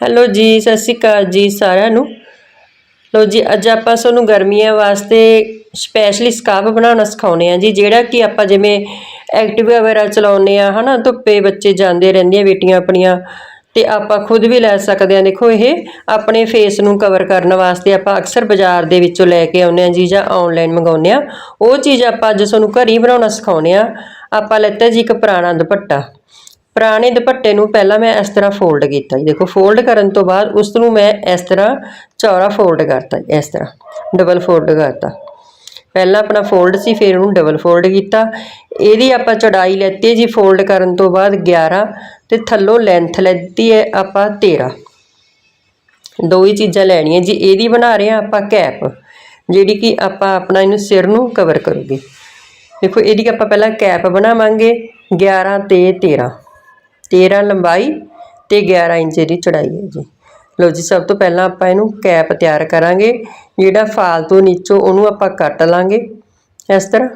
Hello ਜੀ, ਸਤਿ ਸ਼੍ਰੀ ਅਕਾਲ ਜੀ ਸਾਰਿਆਂ ਨੂੰ। ਲੋ ਜੀ, ਅੱਜ ਆਪਾਂ ਤੁਹਾਨੂੰ ਗਰਮੀਆਂ ਵਾਸਤੇ ਸਪੈਸ਼ਲੀ ਸਕਾਰਫ ਬਣਾਉਣਾ ਸਿਖਾਉਣੇ ਆ ਜੀ, ਜਿਹੜਾ ਕਿ ਆਪਾਂ ਜਿਵੇਂ ਐਕਟਿਵਾ ਵਗੈਰਾ ਚਲਾਉਂਦੇ ਆ, ਹਨਾ, ਧੁੱਪੇ ਬੱਚੇ ਜਾਂਦੇ ਰਹਿੰਦੀਆਂ ਬੇਟੀਆਂ ਆਪਣੀਆਂ, ਤੇ ਆਪਾਂ ਖੁਦ ਵੀ ਲੈ ਸਕਦੇ ਆ। ਦੇਖੋ ਇਹ ਆਪਣੇ ਫੇਸ ਨੂੰ ਕਵਰ ਕਰਨ ਵਾਸਤੇ ਆਪਾਂ ਅਕਸਰ ਬਾਜ਼ਾਰ ਦੇ ਵਿੱਚੋਂ ਲੈ ਕੇ ਆਉਂਦੇ ਆ ਜੀ ਜਾਂ ਆਨਲਾਈਨ ਮੰਗਾਉਂਦੇ ਆ। ਉਹ ਚੀਜ਼ ਆਪਾਂ ਅੱਜ ਤੁਹਾਨੂੰ ਘਰ ਹੀ ਬਣਾਉਣਾ ਸਿਖਾਉਣੇ ਆ। ਆਪਾਂ ਲੈਤਾ ਜੀ ਇੱਕ ਪੁਰਾਣਾ ਦੁਪੱਟਾ। ਪੁਰਾਣੇ ਦੁਪੱਟੇ ਨੂੰ ਪਹਿਲਾਂ ਮੈਂ ਇਸ ਤਰ੍ਹਾਂ ਫੋਲਡ ਕੀਤਾ ਜੀ। ਦੇਖੋ ਫੋਲਡ ਕਰਨ ਤੋਂ ਬਾਅਦ ਉਸ ਨੂੰ ਮੈਂ ਇਸ ਤਰ੍ਹਾਂ ਚੌੜਾ ਫੋਲਡ ਕਰਤਾ ਇਸ ਤਰ੍ਹਾਂ ਡਬਲ ਫੋਲਡ ਕਰਤਾ। ਪਹਿਲਾਂ ਆਪਣਾ ਫੋਲਡ ਸੀ, ਫਿਰ ਉਹਨੂੰ ਡਬਲ ਫੋਲਡ ਕੀਤਾ। ਇਹਦੀ ਆਪਾਂ ਚੜਾਈ ਲੈਤੀ ਜੀ ਫੋਲਡ ਕਰਨ ਤੋਂ ਬਾਅਦ 11 ਤੇ ਥੱਲੋਂ ਲੈਂਥ ਲੈਤੀ ਹੈ ਆਪਾਂ 13 ਦੋ ਹੀ ਚੀਜ਼ਾਂ ਲੈਣੀਆਂ ਜੀ, ਇਹਦੀ ਬਣਾ ਰਹੇ ਆ ਆਪਾਂ ਕੈਪ ਜਿਹੜੀ ਕਿ ਆਪਾਂ ਆਪਣਾ ਇਹਨੂੰ ਸਿਰ ਨੂੰ ਕਵਰ ਕਰੂਗੇ। ਦੇਖੋ, ਇਹਦੀ ਆਪਾਂ ਪਹਿਲਾਂ ਕੈਪ ਬਣਾਵਾਂਗੇ 11 ਤੇ 13 13 ਲੰਬਾਈ ਤੇ 11 ਇੰਚ ਦੀ ਚੜਾਈ ਹੈ ਜੀ। ਲਓ ਜੀ, ਸਭ ਤੋਂ ਪਹਿਲਾਂ ਆਪਾਂ ਇਹਨੂੰ ਕੈਪ ਤਿਆਰ ਕਰਾਂਗੇ। ਜਿਹੜਾ ਫਾਲਤੂ ਨੀਚੋਂ ਉਹਨੂੰ ਆਪਾਂ ਕੱਟ ਲਾਂਗੇ ਇਸ ਤਰ੍ਹਾਂ।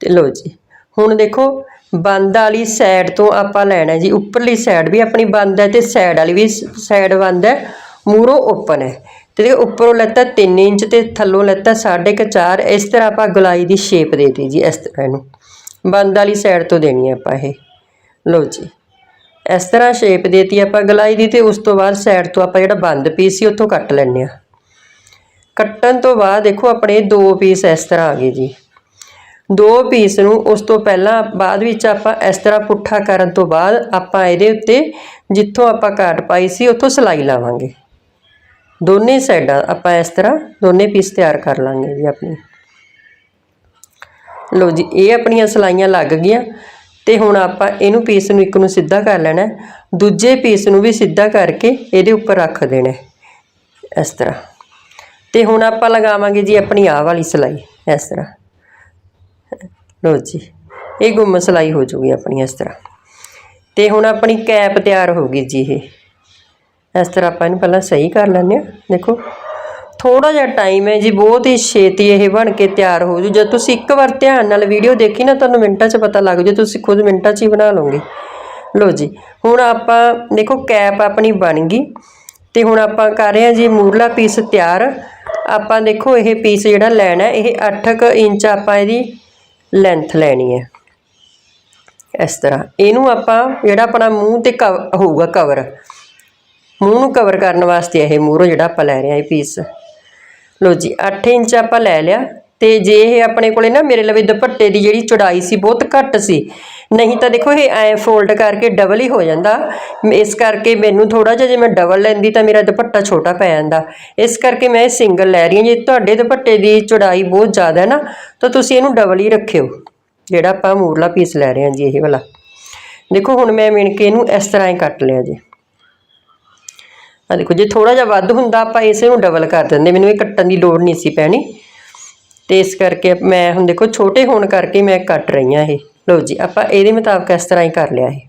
ਤੇ ਲਓ ਜੀ, ਹੁਣ ਦੇਖੋ, ਬੰਦ ਵਾਲੀ ਸਾਈਡ ਤੋਂ ਆਪਾਂ ਲੈਣਾ ਜੀ। ਉੱਪਰਲੀ ਸਾਈਡ ਵੀ ਆਪਣੀ ਬੰਦ ਹੈ ਤੇ ਸਾਈਡ ਵਾਲੀ ਵੀ ਸਾਈਡ ਬੰਦ ਹੈ ਮੂਰੋਂ ਓਪਨ ਹੈ। ਤੇ ਦੇਖੋ ਉੱਪਰੋਂ ਲੈਤਾ 3 ਇੰਚ ਤੇ ਥੱਲੋਂ ਲੱਤਾ 4.5 ਇਸ ਤਰ੍ਹਾਂ ਆਪਾਂ ਗੁਲਾਈ ਦੀ ਸ਼ੇਪ ਦੇਤੀ ਜੀ, ਇਸ ਤਰ੍ਹਾਂ ਇਹਨੂੰ। ਬੰਦ ਵਾਲੀ ਸਾਈਡ ਤੋਂ ਦੇਣੀ ਹੈ ਆਪਾਂ ਇਹ। ਲਓ ਜੀ ਇਸ ਤਰ੍ਹਾਂ ਸ਼ੇਪ ਦੇਤੀ ਆਪਾਂ, ਗਲਾਈ ਦੀ ਤੇ ਉਸ ਤੋਂ ਬਾਅਦ ਸਾਈਡ ਤੋਂ ਆਪਾਂ ਜਿਹੜਾ ਬੰਦ ਪੀਸ ਸੀ ਉੱਥੋਂ ਕੱਟ ਲੈਣੇ ਆ ਕੱਟਣ ਤੋਂ ਬਾਅਦ ਦੇਖੋ ਆਪਣੇ ਦੋ ਪੀਸ ਇਸ ਤਰ੍ਹਾਂ ਆ ਗਏ ਜੀ। ਦੋ ਪੀਸ ਨੂੰ ਉਸ ਤੋਂ ਪਹਿਲਾਂ ਬਾਅਦ ਵਿੱਚ ਆਪਾਂ ਇਸ ਤਰ੍ਹਾਂ ਪੁੱਠਾ ਕਰਨ ਤੋਂ ਬਾਅਦ ਆਪਾਂ ਇਹਦੇ ਉੱਤੇ ਜਿੱਥੋਂ ਆਪਾਂ ਕਾਟ ਪਾਈ ਸੀ ਉੱਥੋਂ ਸਲਾਈ ਲਾਵਾਂਗੇ। ਦੋਨੇ ਸਾਈਡਾਂ ਆਪਾਂ ਇਸ ਤਰ੍ਹਾਂ ਦੋਨੇ ਪੀਸ ਤਿਆਰ ਕਰ ਲਾਂਗੇ ਜੀ ਆਪਣੀ। ਲਓ ਜੀ, ਇਹ ਆਪਣੀਆਂ ਸਲਾਈਆਂ ਲੱਗ ਗਈਆਂ। ਤੇ ਹੁਣ ਆਪਾਂ ਇਹਨੂੰ ਪੀਸ ਨੂੰ ਇੱਕ ਨੂੰ ਸਿੱਧਾ ਕਰ ਲੈਣਾ ਦੂਜੇ ਪੀਸ ਨੂੰ ਵੀ ਸਿੱਧਾ ਕਰਕੇ ਇਹਦੇ ਉੱਪਰ ਰੱਖ ਦੇਣਾ ਇਸ ਤਰ੍ਹਾਂ। ਤੇ ਹੁਣ ਆਪਾਂ ਲਗਾਵਾਂਗੇ ਜੀ ਆਪਣੀ ਆਹ ਵਾਲੀ ਸਲਾਈ। ਇਸ ਤਰ੍ਹਾਂ। ਲਓ ਜੀ, ਇਹ ਗੁੰਮ ਸਲਾਈ ਹੋ ਜੂਗੀ ਆਪਣੀ ਇਸ ਤਰ੍ਹਾਂ। ਤੇ ਹੁਣ ਆਪਣੀ ਕੈਪ ਤਿਆਰ ਹੋ ਗਈ ਜੀ ਇਹ। ਇਸ ਤਰ੍ਹਾਂ ਆਪਾਂ ਇਹਨੂੰ ਪਹਿਲਾਂ ਸਹੀ ਕਰ ਲੈਂਦੇ ਹਾਂ। ਦੇਖੋ। ਥੋੜਾ ਜਿਹਾ ਟਾਈਮ ਹੈ ਜੀ ਬਹੁਤ ਹੀ ਛੇਤੀ ਇਹ ਬਣ ਕੇ ਤਿਆਰ ਹੋ ਜੂ। ਜਦ ਤੁਸੀਂ ਇੱਕ ਵਾਰ ਧਿਆਨ ਨਾਲ ਵੀਡੀਓ ਦੇਖੀ ਨਾ ਤੁਹਾਨੂੰ ਮਿੰਟਾਂ 'ਚ ਪਤਾ ਲੱਗ ਜੂ ਤੁਸੀਂ ਖੁਦ ਮਿੰਟਾਂ 'ਚ ਹੀ ਬਣਾ ਲਓਗੇ। ਲਓ ਜੀ ਹੁਣ ਆਪਾਂ ਦੇਖੋ ਕੈਪ ਆਪਣੀ ਬਣ ਗਈ ਤੇ ਹੁਣ ਆਪਾਂ ਕਰ ਰਹੇ ਹਾਂ ਜੀ ਮੂਰਲਾ ਪੀਸ ਤਿਆਰ। ਆਪਾਂ ਦੇਖੋ ਇਹ ਪੀਸ ਜਿਹੜਾ ਲੈਣਾ ਹੈ, ਇਹ 8 ਇੰਚ ਆਪਾਂ ਇਹਦੀ ਲੈਂਥ ਲੈਣੀ ਹੈ। ਇਸ ਤਰ੍ਹਾਂ ਇਹਨੂੰ ਆਪਾਂ ਜਿਹੜਾ ਆਪਣਾ ਮੂੰਹ ਤੇ ਕਵ- ਹੋਊਗਾ ਕਵਰ ਮੂੰਹ ਨੂੰ ਕਵਰ ਕਰਨ ਵਾਸਤੇ ਇਹ ਮੂਹਰੋਂ ਜਿਹੜਾ ਆਪਾਂ ਲੈ ਰਹੇ ਹਾਂ ਇਹ ਪੀਸ ਲੋ ਜੀ 8 ਇੰਚ ਆਪਾਂ ਲੈ ਲਿਆ ਤੇ ਜੇ ਇਹ ਆਪਣੇ ਕੋਲੇ ਨਾ ਮੇਰੇ ਲਵੇ ਦੁਪੱਟੇ ਦੀ ਜਿਹੜੀ ਚੌੜਾਈ ਸੀ ਬਹੁਤ ਘੱਟ ਸੀ, ਨਹੀਂ ਤਾਂ ਦੇਖੋ ਇਹ ਐ ਫੋਲਡ ਕਰਕੇ ਡਬਲ ਹੀ ਹੋ ਜਾਂਦਾ। ਇਸ ਕਰਕੇ ਮੈਨੂੰ ਥੋੜਾ ਜਿਹਾ ਜੇ ਮੈਂ ਡਬਲ ਲੈਂਦੀ ਤਾਂ ਮੇਰਾ ਦੁਪੱਟਾ ਛੋਟਾ ਪੈ ਜਾਂਦਾ। ਇਸ ਕਰਕੇ ਮੈਂ ਸਿੰਗਲ ਲੈ ਰਹੀ ਹਾਂ। ਜੇ ਤੁਹਾਡੇ ਦੁਪੱਟੇ ਦੀ ਚੌੜਾਈ ਬਹੁਤ ਜ਼ਿਆਦਾ ਹੈ ਨਾ, ਤਾਂ ਤੁਸੀਂ ਇਹਨੂੰ ਡਬਲ ਹੀ ਰੱਖਿਓ। ਜਿਹੜਾ ਆਪਾਂ ਮੂਰਲਾ ਪੀਸ ਲੈ ਰਹੇ ਹਾਂ ਜੀ, ਇਹ ਵਾਲਾ। ਦੇਖੋ ਹੁਣ ਮੈਂ ਮਿਣ ਕੇ ਇਹਨੂੰ ਇਸ ਤਰ੍ਹਾਂ ਹੀ ਕੱਟ ਲਿਆ ਜੀ। ਆ ਦੇਖੋ, ਜੇ ਥੋੜਾ ਜਿਹਾ ਵੱਧ ਹੁੰਦਾ, ਆਪਾਂ ਇਸੇ ਨੂੰ ਡਬਲ ਕਰ ਦਿੰਦੇ। ਮੈਨੂੰ ਇਹ ਕੱਟਣ ਦੀ ਲੋੜ ਨਹੀਂ ਸੀ ਪੈਣੀ। ਤੇ ਇਸ ਕਰਕੇ ਮੈਂ ਹੁਣ ਦੇਖੋ, ਛੋਟੇ ਹੋਣ ਕਰਕੇ ਮੈਂ ਕੱਟ ਰਹੀ ਹਾਂ ਇਹ। ਲਓ ਜੀ, ਆਪਾਂ ਇਹਦੇ ਮੁਤਾਬਕ ਇਸ ਤਰ੍ਹਾਂ ਹੀ ਕਰ ਲਿਆ ਇਹ।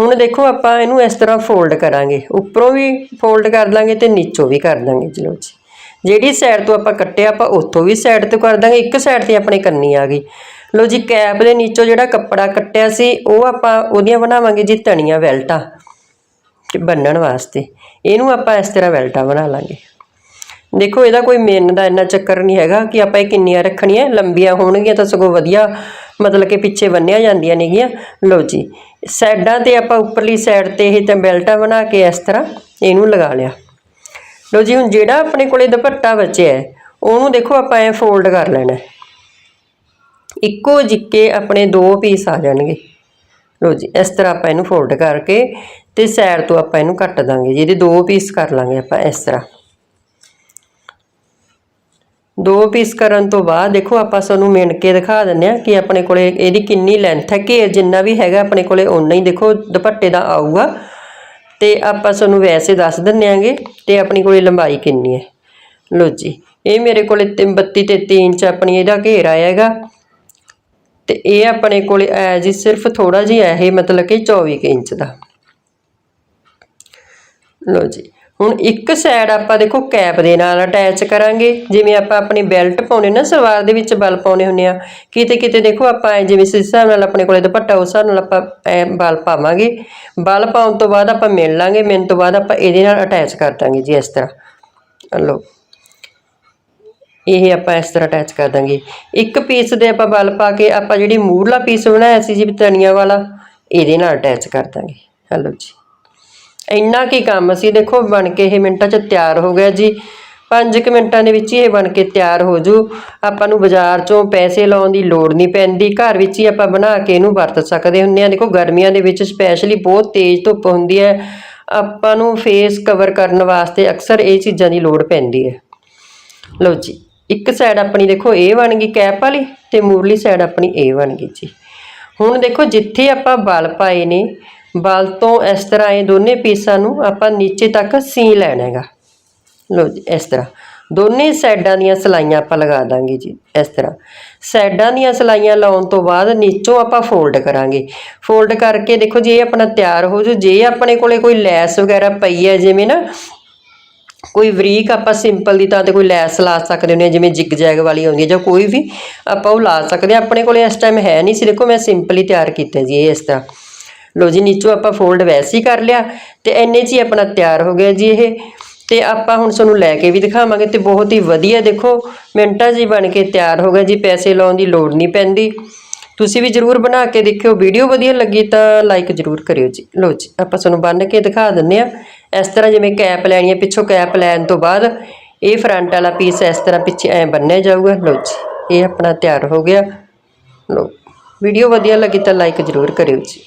ਹੁਣ ਦੇਖੋ, ਆਪਾਂ ਇਹਨੂੰ ਇਸ ਤਰ੍ਹਾਂ ਫੋਲਡ ਕਰਾਂਗੇ। ਉੱਪਰੋਂ ਵੀ ਫੋਲਡ ਕਰ ਦਾਂਗੇ ਤੇ ਨੀਚੋਂ ਵੀ ਕਰ ਦਾਂਗੇ ਜੀ, ਲਓ ਜੀ। ਜਿਹੜੀ ਸਾਈਡ ਤੋਂ ਆਪਾਂ ਕੱਟਿਆ, ਆਪਾਂ ਉੱਥੋਂ ਵੀ ਸਾਈਡ ਤੋਂ ਕਰ ਦਾਂਗੇ। ਇੱਕ ਸਾਈਡ ਤੇ ਆਪਣੇ ਕੰਨੀ ਆ ਗਈ। ਲਓ ਜੀ ਕੈਪ ਦੇ ਨੀਚੋਂ ਜਿਹੜਾ ਕੱਪੜਾ ਕੱਟਿਆ ਸੀ, ਉਹ ਆਪਾਂ ਉਹਦੀਆਂ ਬਣਾਵਾਂਗੇ ਜੀ ਤਣੀਆਂ ਵੈਲਟਾਂ। ਤੇ ਬੰਨਣ ਵਾਸਤੇ। ਇਹਨੂੰ ਆਪਾਂ ਇਸ ਤਰ੍ਹਾਂ ਵੈਲਟਾਂ ਬਣਾ ਲਾਂਗੇ। ਦੇਖੋ ਇਹਦਾ ਕੋਈ ਮੇਨ ਦਾ ਇੰਨਾ ਚੱਕਰ ਨਹੀਂ ਹੈਗਾ ਕਿ ਆਪਾਂ ਇਹ ਕਿੰਨੀਆਂ ਰੱਖਣੀਆਂ ਲੰਬੀਆਂ ਹੋਣਗੀਆਂ ਤਾਂ ਸਗੋਂ ਵਧੀਆ ਮਤਲਬ ਕਿ ਪਿੱਛੇ ਬੰਨਿਆ ਜਾਂਦੀਆਂ ਨੇਗੀਆਂ। ਲਓ ਜੀ ਸਾਈਡਾਂ ਤੇ ਆਪਾਂ ਉੱਪਰਲੀ ਸਾਈਡ ਤੇ ਇਹ ਤਾਂ ਬੈਲਟਾਂ ਬਣਾ ਕੇ ਇਸ ਤਰ੍ਹਾਂ ਇਹਨੂੰ ਲਗਾ ਲਿਆ। ਲਓ ਜੀ ਹੁਣ ਜਿਹੜਾ ਆਪਣੇ ਕੋਲੇ ਦੁਪੱਟਾ ਬਚਿਆ ਹੈ, ਉਹਨੂੰ ਦੇਖੋ ਆਪਾਂ ਐ ਫੋਲਡ ਕਰ ਲੈਣਾ ਇੱਕੋ ਜਿੱਕੇ ਆਪਣੇ ਦੋ ਪੀਸ ਆ ਜਾਣਗੇ। ਲੋ ਜੀ, ਇਸ ਤਰ੍ਹਾਂ ਆਪਾਂ ਇਹਨੂੰ ਫੋਲਡ ਕਰਕੇ ਤੇ ਸਾਈਡ ਤੋਂ ਆਪਾਂ ਇਹਨੂੰ ਕੱਟ ਦਾਂਗੇ ਜਿਹਦੇ ਦੋ ਪੀਸ ਕਰ ਲਾਂਗੇ ਆਪਾਂ ਇਸ ਤਰ੍ਹਾਂ। ਦੋ ਪੀਸ ਕਰਨ ਤੋਂ ਬਾਅਦ ਦੇਖੋ, ਆਪਾਂ ਸਾਨੂੰ ਮਿਣ ਕੇ ਦਿਖਾ ਦਿੰਨੇ ਆ ਕਿ ਆਪਣੇ ਕੋਲੇ ਇਹਦੀ ਕਿੰਨੀ ਲੈਂਥ ਹੈ। ਘੇਰ ਜਿੰਨਾ ਵੀ ਹੈਗਾ ਆਪਣੇ ਕੋਲੇ ਓਨਾ ਹੀ ਦੇਖੋ, ਦੁਪੱਟੇ ਦਾ ਆਊਗਾ। ਤੇ ਆਪਾਂ ਸਾਨੂੰ ਵੈਸੇ ਦੱਸ ਦਿੰਨੇ ਆਂਗੇ ਤੇ ਆਪਣੀ ਕੋਲੇ ਲੰਬਾਈ ਕਿੰਨੀ ਹੈ। ਲੋ ਜੀ, ਇਹ ਮੇਰੇ ਕੋਲੇ 32 ਤੇ 3 ਇੰਚ ਆਪਣੀ ਇਹਦਾ ਘੇਰਾ ਹੈਗਾ। ਤੇ ਇਹ ਆਪਣੇ ਕੋਲੇ ਆਇਆ ਜੀ, ਸਿਰਫ ਥੋੜਾ ਜਿਹਾ ਇਹ, ਮਤਲਬ ਕਿ 24 ਕੁ ਇੰਚ ਦਾ। ਲਓ ਜੀ, ਹੁਣ ਇੱਕ ਸਾਈਡ ਆਪਾਂ ਦੇਖੋ ਕੈਪ ਦੇ ਨਾਲ ਅਟੈਚ ਕਰਾਂਗੇ। ਜਿਵੇਂ ਆਪਾਂ ਆਪਣੀ ਬੈਲਟ ਪਾਉਨੇ ਨਾ, ਸਲਵਾਰ ਦੇ ਵਿੱਚ ਬਲ ਪਾਉਨੇ ਹੁੰਨੇ ਆ ਕਿਤੇ ਕਿਤੇ ਦੇਖੋ ਆਪਾਂ ਐਂ ਜਿਵੇਂ ਇਸ ਹਿਸਾਬ ਨਾਲ ਆਪਣੇ ਕੋਲੇ ਦੁਪੱਟਾ, ਉਸ ਹਿਸਾਬ ਨਾਲ ਆਪਾਂ ਐ ਬਲ ਪਾਵਾਂਗੇ। ਬਲ ਪਾਉਣ ਤੋਂ ਬਾਅਦ ਆਪਾਂ ਮਿਲ ਲਾਂਗੇ, ਮਿਲਣ ਤੋਂ ਬਾਅਦ ਆਪਾਂ ਇਹਦੇ ਨਾਲ ਅਟੈਚ ਕਰ ਦਾਂਗੇ ਜੀ ਇਸ ਤਰ੍ਹਾਂ। ਲਓ ਇਹ ਆਪਾਂ ਇਸ ਤਰ੍ਹਾਂ ਅਟੈਚ ਕਰ ਦਾਂਗੇ। ਇੱਕ ਪੀਸ ਦੇ ਆਪਾਂ ਬਲ ਪਾ ਕੇ ਆਪਾਂ ਜਿਹੜੀ ਮੂਰਲਾ ਪੀਸ ਬਣਾਇਆ ਸੀ ਜੀ ਤਣੀਆਂ ਵਾਲਾ, ਇਹਦੇ ਨਾਲ ਅਟੈਚ ਕਰ ਦਾਂਗੇ। ਹਲੋ ਜੀ। ਇੰਨਾ ਕੀ ਕੰਮ ਸੀ, ਦੇਖੋ ਬਣ ਕੇ ਇਹ ਮਿੰਟਾਂ 'ਚ ਤਿਆਰ ਹੋ ਗਿਆ ਜੀ। 5 ਮਿੰਟਾਂ ਦੇ ਵਿੱਚ ਹੀ ਇਹ ਬਣ ਕੇ ਤਿਆਰ ਹੋ ਜੂ। ਆਪਾਂ ਨੂੰ ਬਾਜ਼ਾਰ 'ਚੋਂ ਪੈਸੇ ਲਾਉਣ ਦੀ ਲੋੜ ਨਹੀਂ ਪੈਂਦੀ। ਘਰ ਵਿੱਚ ਹੀ ਆਪਾਂ ਬਣਾ ਕੇ ਇਹਨੂੰ ਵਰਤ ਸਕਦੇ ਹੁੰਦੇ ਆ ਦੇਖੋ ਗਰਮੀਆਂ ਦੇ ਵਿੱਚ ਸਪੈਸ਼ਲੀ ਬਹੁਤ ਤੇਜ਼ ਧੁੱਪ ਹੁੰਦੀ ਹੈ। ਆਪਾਂ ਨੂੰ ਫੇਸ ਕਵਰ ਕਰਨ ਵਾਸਤੇ ਅਕਸਰ ਇਹ ਚੀਜ਼ਾਂ ਦੀ ਲੋੜ ਪੈਂਦੀ ਹੈ। ਲਓ ਜੀ। ਇੱਕ ਸਾਈਡ ਆਪਣੀ ਦੇਖੋ ਇਹ ਬਣ ਗਈ ਕੈਪ ਵਾਲੀ ਤੇ ਮੂਰਲੀ ਸਾਈਡ ਆਪਣੀ ਇਹ ਬਣ ਗਈ ਜੀ। ਹੁਣ ਦੇਖੋ ਜਿੱਥੇ ਆਪਾਂ ਬਲ ਪਾਏ ਨੇ, ਬਲ ਤੋਂ ਇਸ ਤਰ੍ਹਾਂ ਇਹ ਦੋਨੇ ਪੀਸਾਂ ਨੂੰ ਆਪਾਂ ਨੀਚੇ ਤੱਕ ਸੀ ਲੈਣਾ ਹੈਗਾ। ਲਓ ਜੀ, ਇਸ ਤਰ੍ਹਾਂ। ਦੋਨੇ ਸਾਈਡਾਂ ਦੀਆਂ ਸਲਾਈਆਂ ਆਪਾਂ ਲਗਾ ਦਾਂਗੇ ਜੀ, ਇਸ ਤਰ੍ਹਾਂ। ਸਾਈਡਾਂ ਦੀਆਂ ਸਲਾਈਆਂ ਲਾਉਣ ਤੋਂ ਬਾਅਦ ਨੀਚੋਂ ਆਪਾਂ ਫੋਲਡ ਕਰਾਂਗੇ। ਫੋਲਡ ਕਰਕੇ ਦੇਖੋ ਜੀ ਇਹ ਆਪਣਾ ਤਿਆਰ ਹੋ ਜੂ ਜੇ ਆਪਣੇ ਕੋਲੇ ਕੋਈ ਲੈਸ ਵਗੈਰਾ ਪਈ ਹੈ, ਜਿਵੇਂ ਨਾ ਕੋਈ ਬਰੀਕ ਆਪਾਂ ਸਿੰਪਲ ਦੀ ਤਾਂ ਤੇ ਕੋਈ ਲੈਸ ਲਾ ਸਕਦੇ ਹੁੰਦੇ ਹਾਂ ਜਿਵੇਂ ਜਿਗ ਜੈਗ ਵਾਲੀ ਹੁੰਦੀ ਹੈ ਜਾਂ ਕੋਈ ਵੀ ਆਪਾਂ ਉਹ ਲਾ ਸਕਦੇ ਹਾਂ ਆਪਣੇ ਕੋਲੇ ਇਸ ਟਾਈਮ ਹੈ ਨਹੀਂ ਸੀ। ਦੇਖੋ ਮੈਂ ਸਿੰਪਲ ਹੀ ਤਿਆਰ ਕੀਤਾ ਜੀ ਇਹ ਇਸ ਤਰ੍ਹਾਂ। ਲੋ ਜੀ, ਨੀਚੋਂ ਆਪਾਂ ਫੋਲਡ ਵੈਸੇ ਹੀ ਕਰ ਲਿਆ ਤੇ ਇੰਨੇ 'ਚ ਹੀ ਆਪਣਾ ਤਿਆਰ ਹੋ ਗਿਆ ਜੀ ਇਹ। ਤੇ ਆਪਾਂ ਹੁਣ ਤੁਹਾਨੂੰ ਲੈ ਕੇ ਵੀ ਦਿਖਾਵਾਂਗੇ ਤੇ ਬਹੁਤ ਹੀ ਵਧੀਆ ਦੇਖੋ, ਮਿੰਟਾਂ 'ਚ ਹੀ ਬਣ ਕੇ ਤਿਆਰ ਹੋ ਗਿਆ ਜੀ। ਪੈਸੇ ਲਾਉਣ ਦੀ ਲੋੜ ਨਹੀਂ ਪੈਂਦੀ। ਤੁਸੀਂ ਵੀ ਜਰੂਰ ਬਣਾ ਕੇ ਦੇਖਿਓ। ਵੀਡੀਓ ਵਧੀਆ ਲੱਗੀ ਤਾਂ ਲਾਈਕ ਜਰੂਰ ਕਰਿਓ ਜੀ। ਲੋ ਜੀ, ਆਪਾਂ ਤੁਹਾਨੂੰ ਬੰਨ ਕੇ ਦਿਖਾ ਦਿੰਨੇ ਆ ਇਸ ਤਰ੍ਹਾਂ ਜਿਵੇਂ ਕੈਪ ਲੈਣੀ ਹੈ, ਪਿੱਛੋਂ ਕੈਪ ਲੈਣ ਤੋਂ ਬਾਅਦ ਇਹ ਫਰੰਟ ਵਾਲਾ ਪੀਸ ਇਸ ਤਰ੍ਹਾਂ ਪਿੱਛੇ ਐ ਬੰਨਿਆ ਜਾਊਗਾ। ਲੋ ਜੀ, ਇਹ ਆਪਣਾ ਤਿਆਰ ਹੋ ਗਿਆ। ਲੋ ਵੀਡੀਓ ਵਧੀਆ ਲੱਗੀ ਤਾਂ ਲਾਈਕ ਜਰੂਰ ਕਰਿਓ ਜੀ।